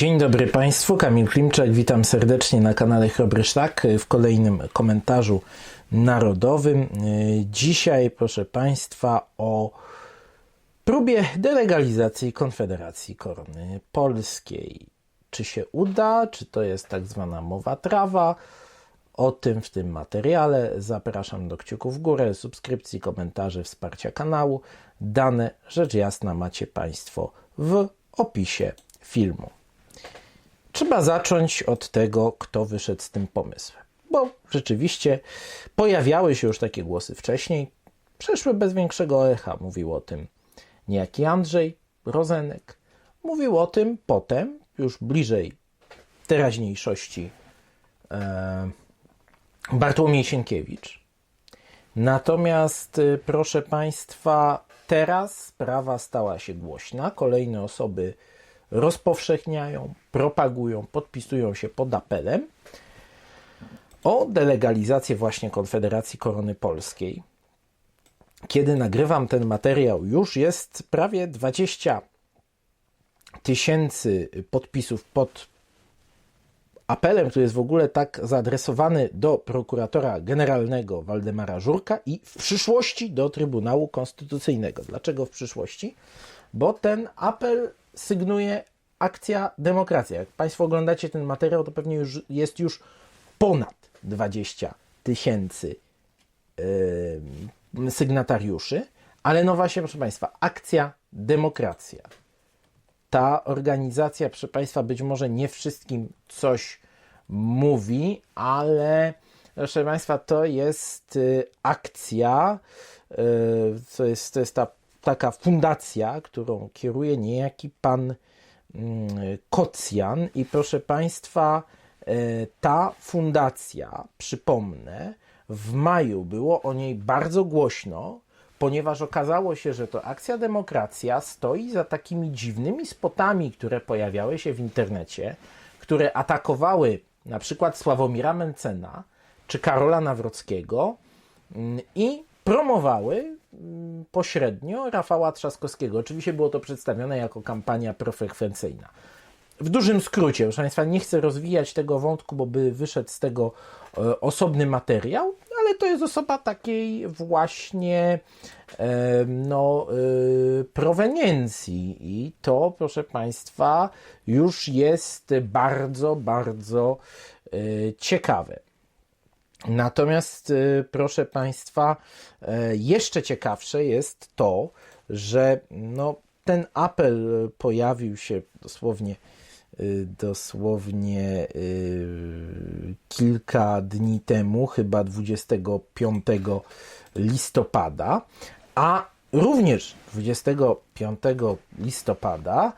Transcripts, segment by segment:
Dzień dobry Państwu, Kamil Klimczak, witam serdecznie na kanale Chrobry Szlak w kolejnym komentarzu narodowym. Dzisiaj, proszę Państwa, o próbie delegalizacji Konfederacji Korony Polskiej. Czy się uda, czy to jest tak zwana mowa trawa? O tym w tym materiale. Zapraszam do kciuków w górę, subskrypcji, komentarzy, wsparcia kanału. Dane, rzecz jasna, macie Państwo w opisie filmu. Trzeba zacząć od tego, kto wyszedł z tym pomysłem. Bo rzeczywiście pojawiały się już takie głosy wcześniej, przeszły bez większego echa. Mówił o tym niejaki Andrzej Rozenek. Mówił o tym potem, już bliżej teraźniejszości, e, Bartłomiej Sienkiewicz. Natomiast, y, proszę Państwa, teraz sprawa stała się głośna. Kolejne osoby rozpowszechniają, propagują, podpisują się pod apelem o delegalizację właśnie Konfederacji Korony Polskiej. Kiedy nagrywam ten materiał, już jest prawie 20 tysięcy podpisów pod apelem, który jest w ogóle tak zaadresowany do prokuratora generalnego Waldemara Żurka i w przyszłości do Trybunału Konstytucyjnego. Dlaczego w przyszłości? Bo ten apel sygnuje Akcja Demokracja. Jak Państwo oglądacie ten materiał, to pewnie już jest już ponad 20 tysięcy yy, sygnatariuszy, ale no właśnie, proszę Państwa, Akcja Demokracja. Ta organizacja, proszę Państwa, być może nie wszystkim coś mówi, ale proszę Państwa, to jest y, akcja, y, to jest, to jest ta taka fundacja, którą kieruje niejaki pan mm, Kocjan. I proszę Państwa, e, ta fundacja, przypomnę, w maju było o niej bardzo głośno, ponieważ okazało się, że to Akcja Demokracja stoi za takimi dziwnymi spotami, które pojawiały się w internecie, które atakowały na przykład Sławomira Mencena czy Karola Nawrockiego mm, i promowały pośrednio Rafała Trzaskowskiego. Oczywiście było to przedstawione jako kampania profrekwencyjna. W dużym skrócie, proszę Państwa, nie chcę rozwijać tego wątku, bo by wyszedł z tego e, osobny materiał, ale to jest osoba takiej właśnie e, no, e, proweniencji i to, proszę Państwa, już jest bardzo, bardzo ciekawe. Natomiast, y, proszę Państwa, y, jeszcze ciekawsze jest to, że no, ten apel pojawił się dosłownie y, dosłownie kilka dni temu, chyba 25 listopada, a również 25 listopada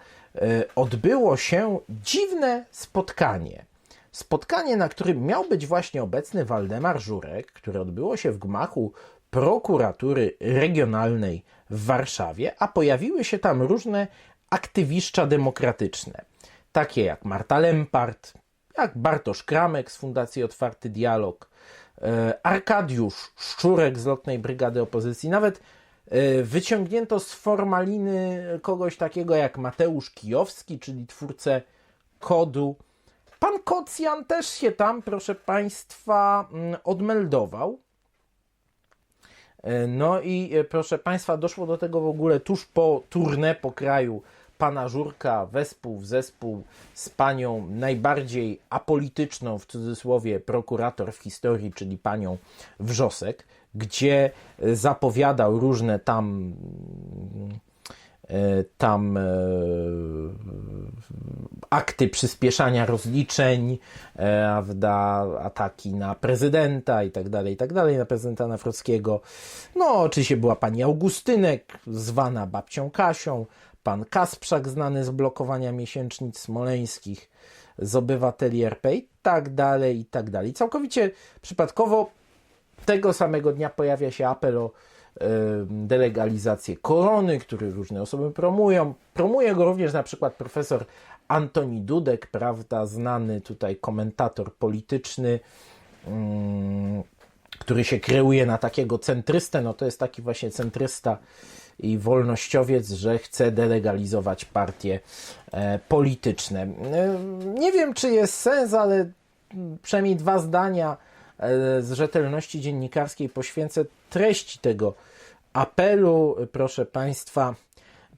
odbyło się dziwne spotkanie Spotkanie, na którym miał być właśnie obecny Waldemar Żurek, które odbyło się w gmachu prokuratury regionalnej w Warszawie, a pojawiły się tam różne aktywiszcza demokratyczne, takie jak Marta Lempart, jak Bartosz Kramek z Fundacji Otwarty Dialog, e, Arkadiusz Szczurek z Lotnej Brygady Opozycji, nawet e, wyciągnięto z formaliny kogoś takiego jak Mateusz Kijowski, czyli twórcę kodu Pan Kocjan też się tam, proszę Państwa, mm, odmeldował. E, no i e, proszę Państwa, doszło do tego w ogóle tuż po turnę po kraju pana Żurka, wespół w zespół z panią najbardziej apolityczną, w cudzysłowie, prokurator w historii, czyli panią Wrzosek, gdzie e, zapowiadał różne tam E, tam e, akty przyspieszania rozliczeń, prawda, e, ataki na prezydenta i tak dalej, i tak dalej, na prezydenta Nawrockiego. No, oczywiście była pani Augustynek, zwana babcią Kasią, pan Kasprzak, znany z blokowania miesięcznic smoleńskich, z obywateli RP i tak dalej, i tak dalej. Całkowicie przypadkowo tego samego dnia pojawia się apel o delegalizację korony, który różne osoby promują. Promuje go również na przykład profesor Antoni Dudek, prawda, znany tutaj komentator polityczny, który się kreuje na takiego centrystę. No to jest taki właśnie centrysta i wolnościowiec, że chce delegalizować partie e, polityczne. Nie wiem, czy jest sens, ale przynajmniej dwa zdania z rzetelności dziennikarskiej poświęcę treści tego apelu. Proszę Państwa,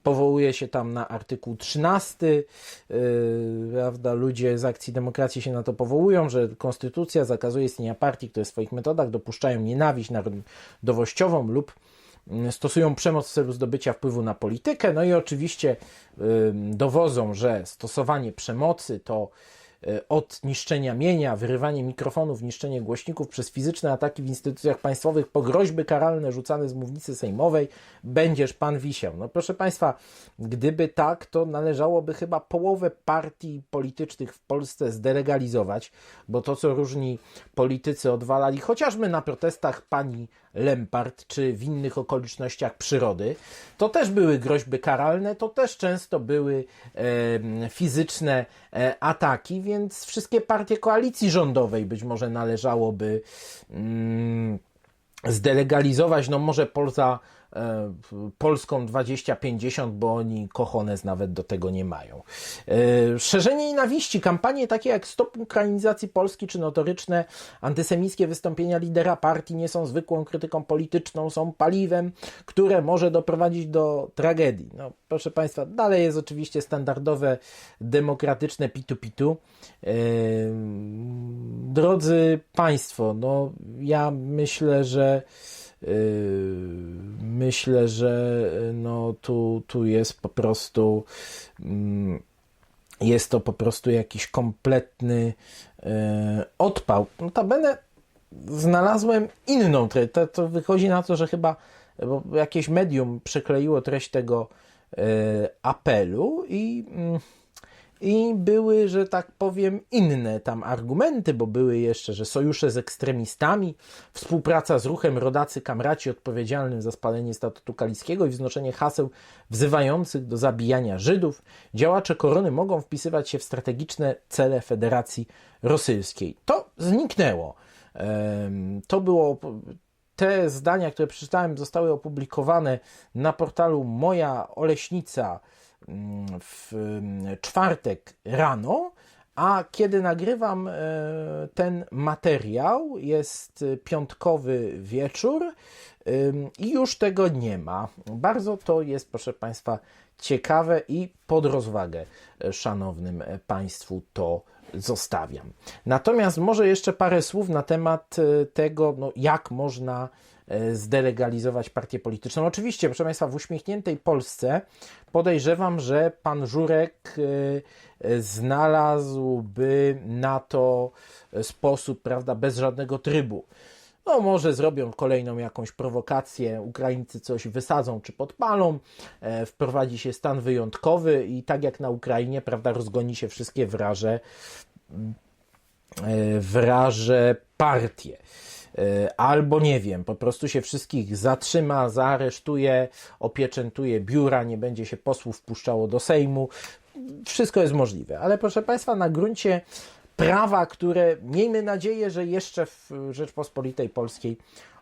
powołuje się tam na artykuł 13, yy, prawda, ludzie z akcji demokracji się na to powołują, że konstytucja zakazuje istnienia partii, które w swoich metodach dopuszczają nienawiść narodowościową lub mm, stosują przemoc w celu zdobycia wpływu na politykę. No i oczywiście dowodzą, że stosowanie przemocy to E, od niszczenia mienia, wyrywanie mikrofonów, niszczenie głośników przez fizyczne ataki w instytucjach państwowych po groźby karalne rzucane z mównicy sejmowej, będziesz pan wisiał. No proszę państwa, gdyby tak, to należałoby chyba połowę partii politycznych w Polsce zdelegalizować, bo to, co różni politycy odwalali chociażby na protestach pani Lempart, czy w innych okolicznościach przyrody, to też były groźby karalne, to też często były e, fizyczne e, ataki, więc wszystkie partie koalicji rządowej być może należałoby mm, zdelegalizować, no może poza Polską 2050, bo oni kochones nawet do tego nie mają. E, szerzenie nienawiści, kampanie takie jak Stop Ukrainizacji Polski czy notoryczne antysemickie wystąpienia lidera partii nie są zwykłą krytyką polityczną, są paliwem, które może doprowadzić do tragedii. No, proszę Państwa, dalej jest oczywiście standardowe demokratyczne pitu-pitu. E, drodzy Państwo, no ja myślę, że myślę, że no, tu, tu jest po prostu mm, jest to po prostu jakiś kompletny yy, odpał. Notabene znalazłem inną treść. To, to wychodzi na to, że chyba jakieś medium przekleiło treść tego yy, apelu i mm, i były, że tak powiem, inne tam argumenty, bo były jeszcze, że sojusze z ekstremistami, współpraca z ruchem rodacy kamraci odpowiedzialnym za spalenie statutu kaliskiego i wznoszenie haseł wzywających do zabijania Żydów. Działacze korony mogą wpisywać się w strategiczne cele Federacji Rosyjskiej. To zniknęło. To było te zdania, które przeczytałem, zostały opublikowane na portalu Moja Oleśnica w czwartek rano, a kiedy nagrywam e, ten materiał, jest piątkowy wieczór i już tego nie ma. Bardzo to jest, proszę Państwa, ciekawe i pod rozwagę e, szanownym Państwu to zostawiam. Natomiast może jeszcze parę słów na temat e, tego, no, jak można E, zdelegalizować partię polityczną. Oczywiście, proszę Państwa, w uśmiechniętej Polsce podejrzewam, że pan Żurek e, e, znalazłby na to sposób, prawda, bez żadnego trybu. No, może zrobią kolejną jakąś prowokację, Ukraińcy coś wysadzą czy podpalą, wprowadzi się stan wyjątkowy i tak jak na Ukrainie, prawda, rozgoni się wszystkie wraże, wraże partie. E, albo nie wiem, po prostu się wszystkich zatrzyma, zaaresztuje, opieczętuje biura, nie będzie się posłów wpuszczało do Sejmu. Wszystko jest możliwe, ale proszę Państwa, na gruncie prawa, które miejmy nadzieję, że jeszcze w Rzeczpospolitej Polskiej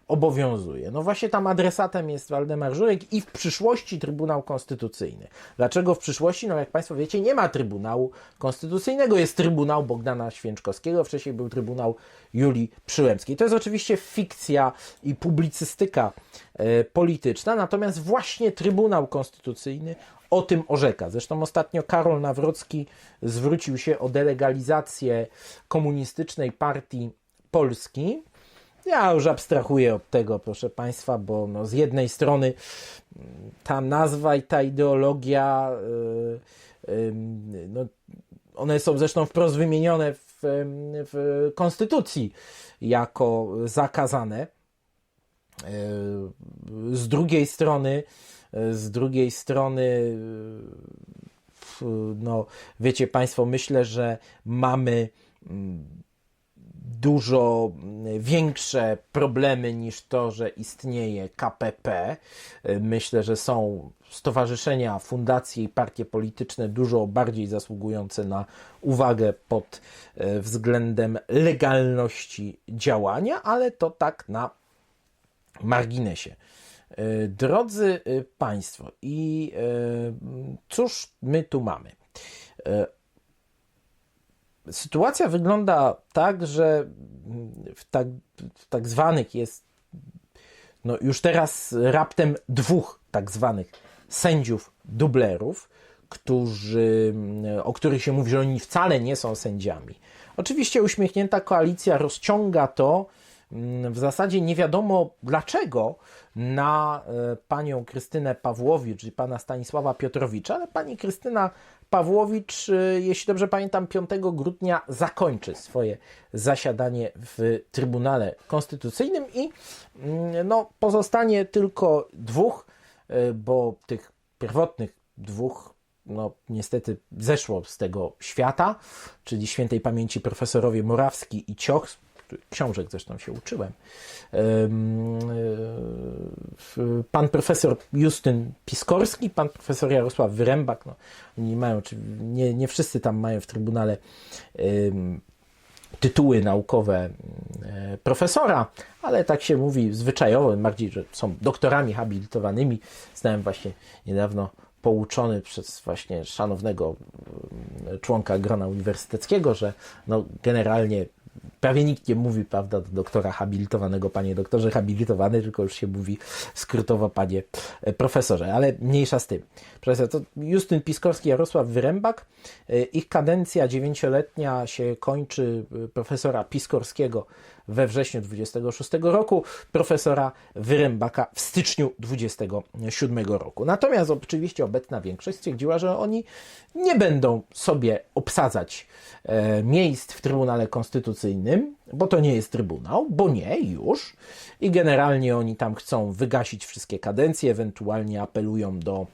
obowiązuje. No właśnie tam adresatem jest Waldemar Żurek i w przyszłości Trybunał Konstytucyjny. Dlaczego w przyszłości? No jak Państwo wiecie, nie ma Trybunału Konstytucyjnego, jest Trybunał Bogdana Święczkowskiego, wcześniej był Trybunał Julii Przyłębskiej. To jest oczywiście fikcja i publicystyka e, polityczna, natomiast właśnie Trybunał Konstytucyjny o tym orzeka. Zresztą ostatnio Karol Nawrocki zwrócił się o delegalizację komunistycznej partii Polski ja już abstrahuję od tego, proszę Państwa, bo no z jednej strony mm, ta nazwa i ta ideologia, yy, yy, no, one są zresztą wprost wymienione w, w Konstytucji jako zakazane. Yy, z drugiej strony, z drugiej strony, no, wiecie Państwo, myślę, że mamy mm, dużo większe problemy niż to, że istnieje KPP. Myślę, że są stowarzyszenia, fundacje i partie polityczne dużo bardziej zasługujące na uwagę pod e, względem legalności działania, ale to tak na marginesie. E, Drodzy Państwo, i cóż my tu mamy? Sytuacja wygląda tak, że w tak, w tak zwanych jest no już teraz raptem dwóch tak zwanych sędziów dublerów, którzy, o których się mówi, że oni wcale nie są sędziami. Oczywiście uśmiechnięta koalicja rozciąga to mm, w zasadzie nie wiadomo dlaczego na e, panią Krystynę Pawłowicz, czyli pana Stanisława Piotrowicza, ale pani Krystyna Pawłowicz, e, jeśli dobrze pamiętam, 5 grudnia zakończy swoje zasiadanie w Trybunale Konstytucyjnym i mm, no, pozostanie tylko dwóch, e, bo tych pierwotnych dwóch no, niestety zeszło z tego świata, czyli świętej pamięci profesorowie Morawski i Cioch, książek zresztą się uczyłem. Em, Pan profesor Justyn Piskorski, pan profesor Jarosław Wyrębak, no, oni mają, czy nie, nie wszyscy tam mają w Trybunale tytuły naukowe profesora, ale tak się mówi zwyczajowo, bardziej, że są doktorami habilitowanymi. Znałem właśnie niedawno pouczony przez właśnie szanownego członka grona uniwersyteckiego, że no generalnie prawie nikt nie mówi, prawda, do doktora habilitowanego, panie doktorze habilitowany, tylko już się mówi skrótowo, panie e, profesorze, ale mniejsza z tym. Profesor, to Justyn Piskorski, Jarosław Wyrębak, E, ich kadencja dziewięcioletnia się kończy e, profesora Piskorskiego we wrześniu 26 roku, profesora Wyrębaka w styczniu 27 roku. Natomiast oczywiście obecna większość stwierdziła, że oni nie będą sobie obsadzać miejsc w Trybunale Konstytucyjnym, bo to nie jest Trybunał, bo nie, już. I generalnie oni tam chcą wygasić wszystkie kadencje, ewentualnie apelują do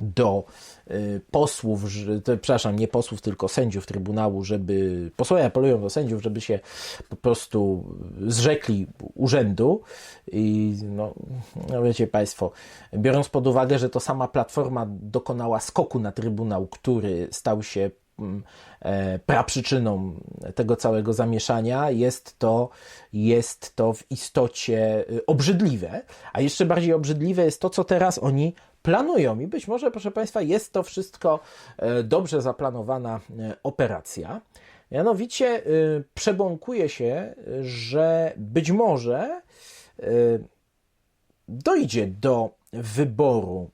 do y, posłów, że, to, przepraszam, nie posłów, tylko sędziów Trybunału, żeby, posłowie apelują do sędziów, żeby się po prostu zrzekli urzędu i no, no wiecie Państwo, biorąc pod uwagę, że to sama Platforma dokonała skoku na Trybunał, który stał się praprzyczyną tego całego zamieszania, jest to, jest to w istocie y, obrzydliwe, a jeszcze bardziej obrzydliwe jest to, co teraz oni planują. I być może, proszę Państwa, jest to wszystko e, dobrze zaplanowana e, operacja. Mianowicie e, przebąkuje się, że być może dojdzie do wyboru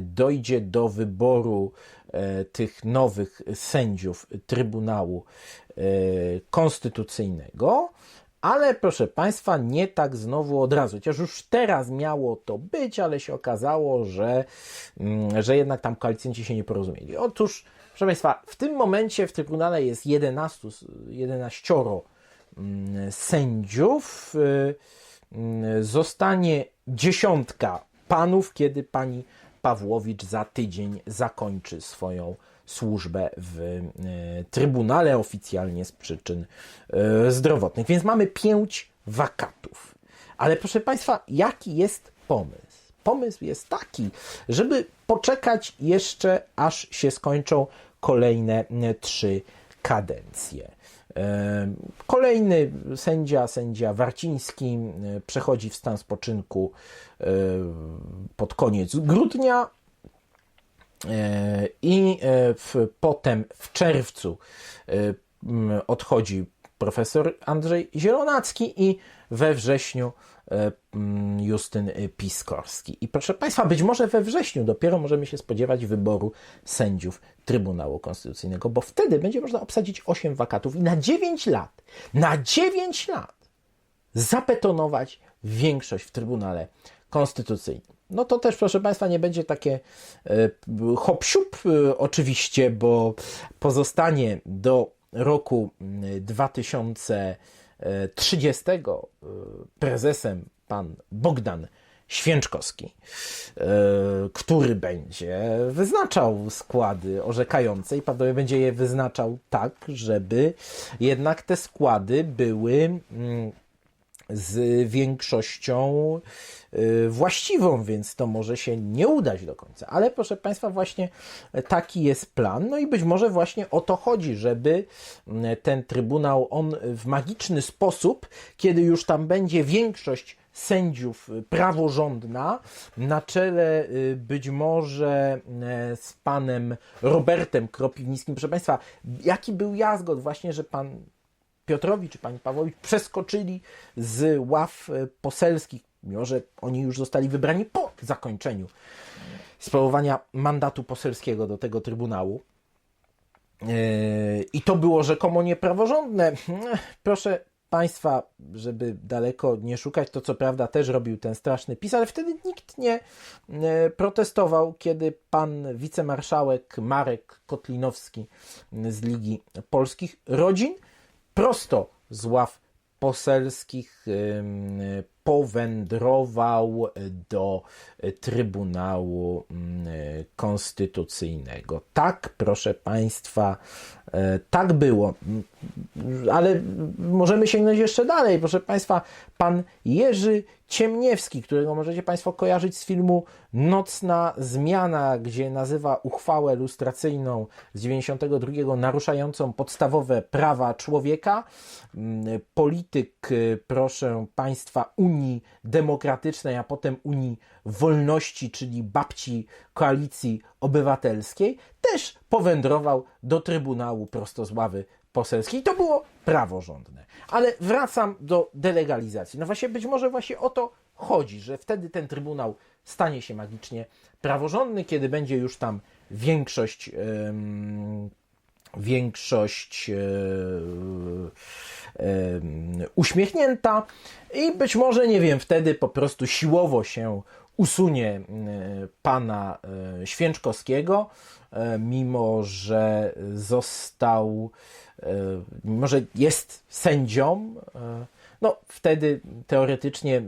dojdzie do wyboru tych nowych sędziów Trybunału Konstytucyjnego, ale proszę Państwa, nie tak znowu od razu. Chociaż już teraz miało to być, ale się okazało, że, mm, że jednak tam koalicjanci się nie porozumieli. Otóż, proszę Państwa, w tym momencie w Trybunale jest 11, 11 mm, sędziów. Y, mm, zostanie dziesiątka panów, kiedy pani Pawłowicz za tydzień zakończy swoją służbę w e, Trybunale oficjalnie z przyczyn e, zdrowotnych. Więc mamy pięć wakatów. Ale proszę Państwa, jaki jest pomysł? Pomysł jest taki, żeby poczekać jeszcze, aż się skończą kolejne trzy kadencje. E, kolejny sędzia, sędzia Warciński, przechodzi w stan spoczynku pod koniec grudnia, E, I e, w, potem w czerwcu e, odchodzi profesor Andrzej Zielonacki i we wrześniu Justyn Piskorski. I proszę Państwa, być może we wrześniu dopiero możemy się spodziewać wyboru sędziów Trybunału Konstytucyjnego, bo wtedy będzie można obsadzić 8 wakatów i na 9 lat, na 9 lat zapetonować większość w Trybunale Konstytucyjnym. No to też, proszę Państwa, nie będzie takie e, hop e, oczywiście, bo pozostanie do roku 2030 e, prezesem pan Bogdan Święczkowski, który będzie wyznaczał składy orzekające i prawdopodobnie będzie je wyznaczał tak, żeby jednak te składy były mm, z większością y, właściwą, więc to może się nie udać do końca. Ale proszę Państwa, właśnie taki jest plan. No i być może właśnie o to chodzi, żeby mm, ten trybunał, on w magiczny sposób, kiedy już tam będzie większość sędziów praworządna na czele y, być może e, z panem Robertem Kropiwnickim. Proszę Państwa, jaki był jazgot właśnie, że pan Piotrowicz czy pani Pawłowicz przeskoczyli z ław e, poselskich, mimo że oni już zostali wybrani po zakończeniu sprawowania mandatu poselskiego do tego Trybunału. Yy, I to było rzekomo niepraworządne. Proszę Państwa, żeby daleko nie szukać, to co prawda też robił ten straszny PiS, ale wtedy nikt nie e, protestował, kiedy pan wicemarszałek Marek Kotlinowski z Ligi Polskich Rodzin prosto z ław poselskich powędrował do Trybunału Konstytucyjnego. Tak, proszę Państwa, e, tak było. Ale możemy sięgnąć jeszcze dalej. Proszę Państwa, pan Jerzy Ciemniewski, którego możecie Państwo kojarzyć z filmu Nocna Zmiana, gdzie nazywa uchwałę lustracyjną z 92 naruszającą podstawowe prawa człowieka. Mm, polityk, proszę Państwa, Unii Demokratycznej, a potem Unii Wolności, czyli babci Koalicji Obywatelskiej, też powędrował do Trybunału prosto z ławy poselskiej. To było praworządne. Ale wracam do delegalizacji. No właśnie, być może właśnie o to chodzi, że wtedy ten Trybunał stanie się magicznie praworządny, kiedy będzie już tam większość. Yy, większość yy, uśmiechnięta i być może, nie wiem, wtedy po prostu siłowo się usunie pana Święczkowskiego, mimo że został mimo że jest sędzią, e, no wtedy teoretycznie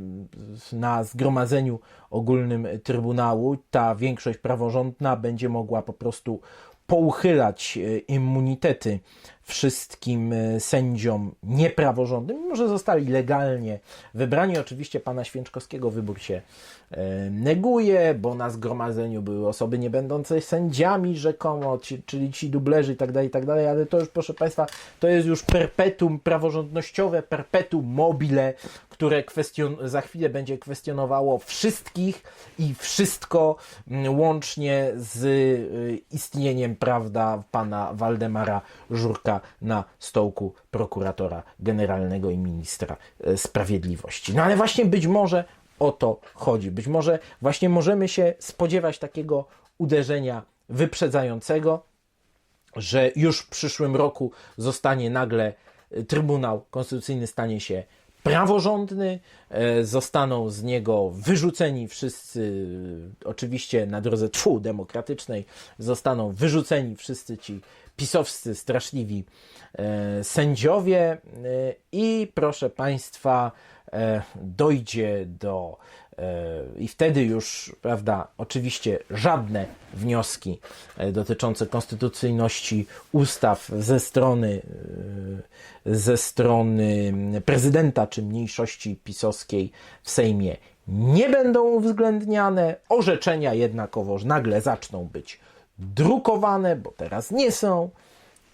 na zgromadzeniu ogólnym Trybunału ta większość praworządna będzie mogła po prostu pouchylać e, immunitety wszystkim e, sędziom niepraworządnym, mimo że zostali legalnie wybrani. Oczywiście pana Święczkowskiego wybór się e, neguje, bo na zgromadzeniu były osoby nie będące sędziami rzekomo, czyli ci dublerzy i tak dalej, i tak ale to już proszę Państwa, to jest już perpetuum praworządnościowe, perpetuum mobile, które kwestion, za chwilę będzie kwestionowało wszystkich i wszystko łącznie z e, istnieniem, prawda, pana Waldemara Żurka na stołku prokuratora generalnego i ministra e, sprawiedliwości. No ale właśnie być może o to chodzi. Być może właśnie możemy się spodziewać takiego uderzenia wyprzedzającego, że już w przyszłym roku zostanie nagle e, Trybunał Konstytucyjny stanie się praworządny, e, zostaną z niego wyrzuceni wszyscy, oczywiście na drodze tfu demokratycznej, zostaną wyrzuceni wszyscy ci pisowscy, straszliwi e, sędziowie e, i proszę Państwa, e, dojdzie do i wtedy już, prawda, oczywiście żadne wnioski dotyczące konstytucyjności ustaw ze strony, ze strony prezydenta czy mniejszości pisowskiej w Sejmie nie będą uwzględniane. Orzeczenia jednakowoż nagle zaczną być drukowane, bo teraz nie są.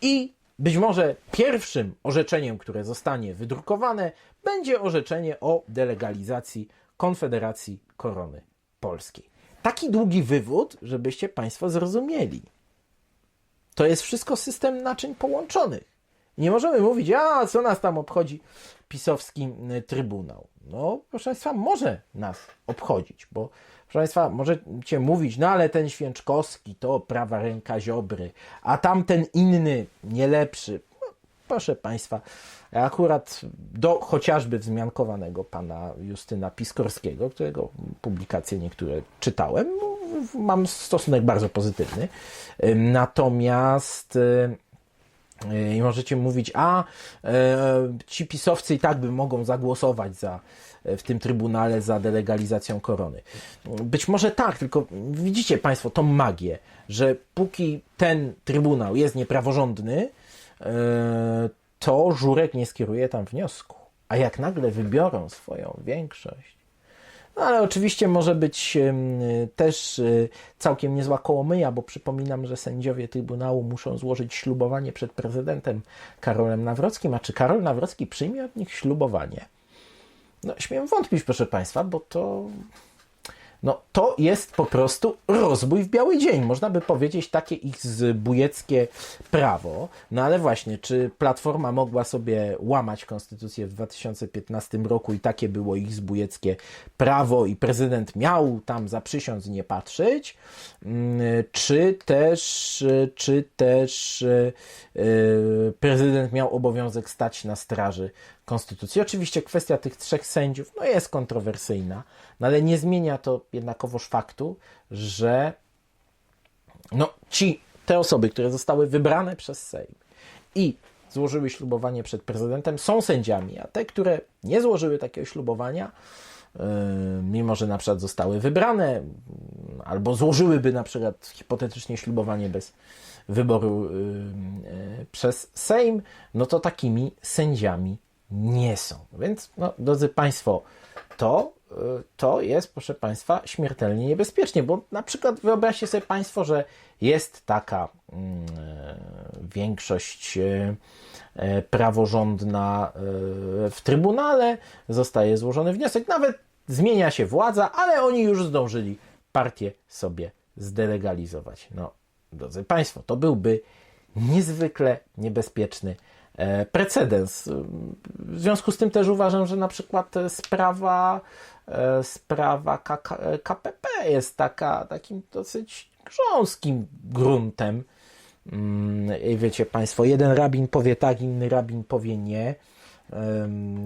I być może pierwszym orzeczeniem, które zostanie wydrukowane, będzie orzeczenie o delegalizacji Konfederacji Korony Polskiej. Taki długi wywód, żebyście Państwo zrozumieli. To jest wszystko system naczyń połączonych. Nie możemy mówić, a co nas tam obchodzi pisowski trybunał. No, proszę Państwa, może nas obchodzić, bo Proszę Państwa, możecie mówić, no ale ten Święczkowski to prawa ręka Ziobry, a tamten inny, nie lepszy. Proszę Państwa, akurat do chociażby wzmiankowanego pana Justyna Piskorskiego, którego publikacje niektóre czytałem, mam stosunek bardzo pozytywny. Natomiast y, i możecie mówić, a e, ci pisowcy i tak by mogą zagłosować za w tym trybunale za delegalizacją korony. Być może tak, tylko widzicie Państwo tą magię, że póki ten trybunał jest niepraworządny, to Żurek nie skieruje tam wniosku. A jak nagle wybiorą swoją większość, no ale oczywiście może być też e, całkiem niezła kołomyja, bo przypominam, że sędziowie Trybunału muszą złożyć ślubowanie przed prezydentem Karolem Nawrockim. A czy Karol Nawrocki przyjmie od nich ślubowanie? No, śmiem wątpić, proszę Państwa, bo to no to jest po prostu rozbój w biały dzień. Można by powiedzieć takie ich zbójeckie prawo. No ale właśnie, czy Platforma mogła sobie łamać konstytucję w 2015 roku i takie było ich zbójeckie prawo i prezydent miał tam zaprzysiąc nie patrzeć? Mm, Czy też, czy też yy, prezydent miał obowiązek stać na straży konstytucji? Oczywiście kwestia tych trzech sędziów no jest kontrowersyjna, no ale nie zmienia to jednakowoż faktu, że no, ci, te osoby, które zostały wybrane przez Sejm i złożyły ślubowanie przed prezydentem, są sędziami, a te, które nie złożyły takiego ślubowania, yy, mimo że na przykład zostały wybrane, albo złożyłyby na przykład hipotetycznie ślubowanie bez wyboru yy, yy, przez Sejm, no to takimi sędziami nie są. Więc, no, drodzy Państwo, to, y, to jest, proszę Państwa, śmiertelnie niebezpiecznie, bo na przykład wyobraźcie sobie Państwo, że jest taka mm, e, większość e, e, praworządna w Trybunale, zostaje złożony wniosek, nawet zmienia się władza, ale oni już zdążyli partię sobie zdelegalizować. No, drodzy Państwo, to byłby niezwykle niebezpieczny precedens. W związku z tym też uważam, że na przykład e, sprawa, e, sprawa KPP jest taka, takim dosyć grząskim gruntem. Mm, wiecie Państwo, jeden rabin powie tak, inny rabin powie nie.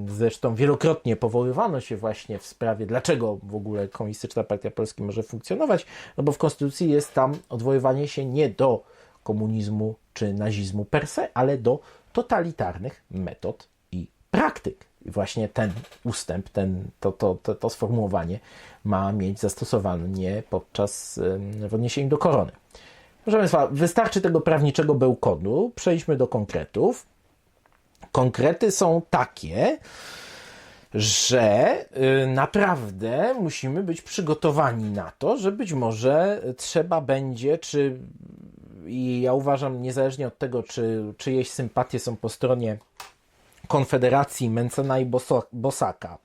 Zresztą wielokrotnie powoływano się właśnie w sprawie, dlaczego w ogóle Komunistyczna Partia Polski może funkcjonować, no bo w Konstytucji jest tam odwoływanie się nie do komunizmu czy nazizmu per se, ale do totalitarnych metod i praktyk. I właśnie ten ustęp, ten, to, to, to, to sformułowanie ma mieć zastosowanie podczas w odniesieniu do korony. Proszę Państwa, wystarczy tego prawniczego bełkodu. Przejdźmy do konkretów. Konkrety są takie, że y, naprawdę musimy być przygotowani na to, że być może trzeba będzie, czy i ja uważam, niezależnie od tego, czy czyjeś sympatie są po stronie Konfederacji Mencena i Bosaka,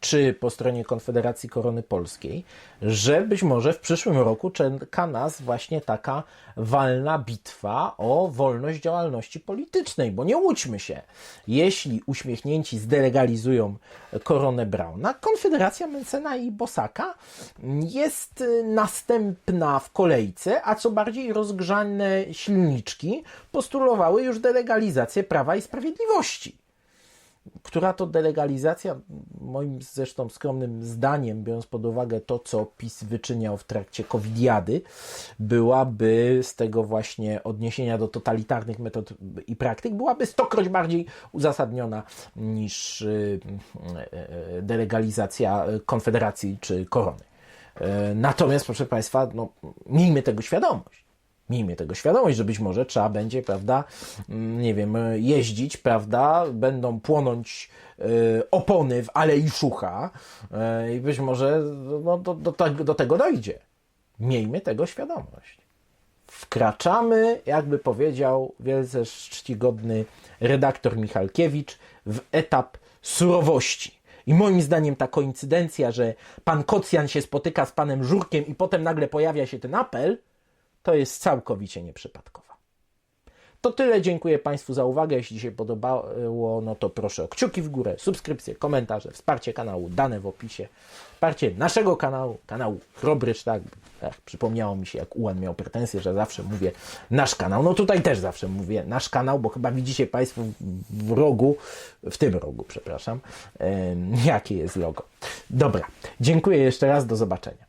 czy po stronie Konfederacji Korony Polskiej, że być może w przyszłym roku czeka nas właśnie taka walna bitwa o wolność działalności politycznej, bo nie łudźmy się, jeśli uśmiechnięci zdelegalizują Koronę Brauna, Konfederacja Mencena i Bosaka jest y, następna w kolejce, a co bardziej rozgrzane silniczki postulowały już delegalizację Prawa i Sprawiedliwości która to delegalizacja, moim zresztą skromnym zdaniem, biorąc pod uwagę to, co PiS wyczyniał w trakcie covidiady, byłaby z tego właśnie odniesienia do totalitarnych metod i praktyk, byłaby stokroć bardziej uzasadniona niż y, y, delegalizacja Konfederacji czy Korony. Y, Natomiast, proszę Państwa, no, miejmy tego świadomość. Miejmy tego świadomość, że być może trzeba będzie, prawda, mm, nie wiem, jeździć, prawda, będą płonąć y, opony w Alei Szucha y, i być może no, do, do, tego- do tego dojdzie. Miejmy tego świadomość. Wkraczamy, jakby powiedział wielce czcigodny redaktor Michalkiewicz, w etap surowości. I moim zdaniem ta koincydencja, że pan Kocjan się spotyka z panem Żurkiem i potem nagle pojawia się ten apel, to jest całkowicie nieprzypadkowa. To tyle. Dziękuję Państwu za uwagę. Jeśli się podobało, no to proszę o kciuki w górę, subskrypcje, komentarze, wsparcie kanału, dane w opisie, wsparcie naszego kanału, kanału Chrobrycz, tak? tak? Przypomniało mi się, jak Ułan miał pretensje, że zawsze mówię nasz kanał. No tutaj też zawsze mówię nasz kanał, bo chyba widzicie Państwo w- rogu, w tym rogu, przepraszam, jakie jest logo. Dobra, dziękuję jeszcze raz, do zobaczenia.